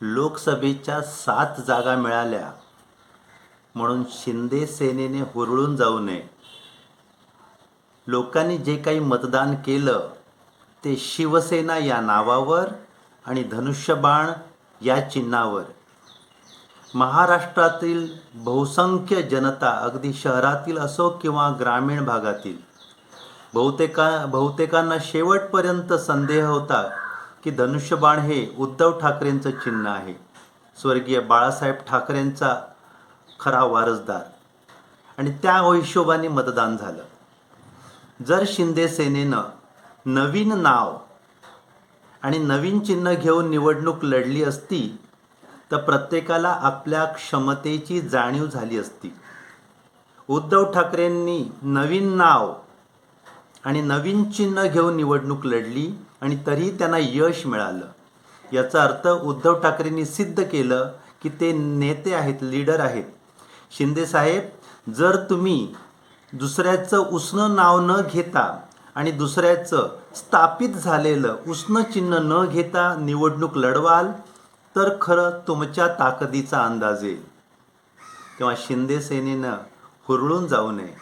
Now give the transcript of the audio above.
लोकसभेच्या सात जागा मिळाल्या. म्हणून शिंदे सेनेने हुरळून जाऊ नये. लोकांनी जे काही मतदान केलं ते शिवसेना या नावावर आणि धनुष्यबाण या चिन्हावर. महाराष्ट्रातील बहुसंख्य जनता अगदी शहरातील असो किंवा ग्रामीण भागातील बहुतेका बहुतेकांना शेवटपर्यंत संदेह होता की धनुष्यबाण हे उद्धव ठाकरेंचं चिन्ह आहे. स्वर्गीय बाळासाहेब ठाकरेंचा खरा वारसदार. आणि त्या हिशोबाने मतदान झालं. जर शिंदे सेनेनं नवीन नाव आणि नवीन चिन्ह घेऊन निवडणूक लढली असती तर प्रत्येकाला आपल्या क्षमतेची जाणीव झाली असती. उद्धव ठाकरेंनी नवीन नाव आणि नवीन चिन्ह घेऊन निवडणूक लढली आणि तरीही त्यांना यश मिळालं. याचा अर्थ उद्धव ठाकरेंनी सिद्ध केलं की ते नेते आहेत लीडर आहेत. शिंदेसाहेब जर तुम्ही दुसऱ्याचं उष्ण नाव न घेता आणि दुसऱ्याचं स्थापित झालेलं उष्ण चिन्ह न घेता निवडणूक लढवाल तर खरं तुमच्या ताकदीचा अंदाज येईल. तेव्हा शिंदे सेनेनं हुरळून जाऊ नये.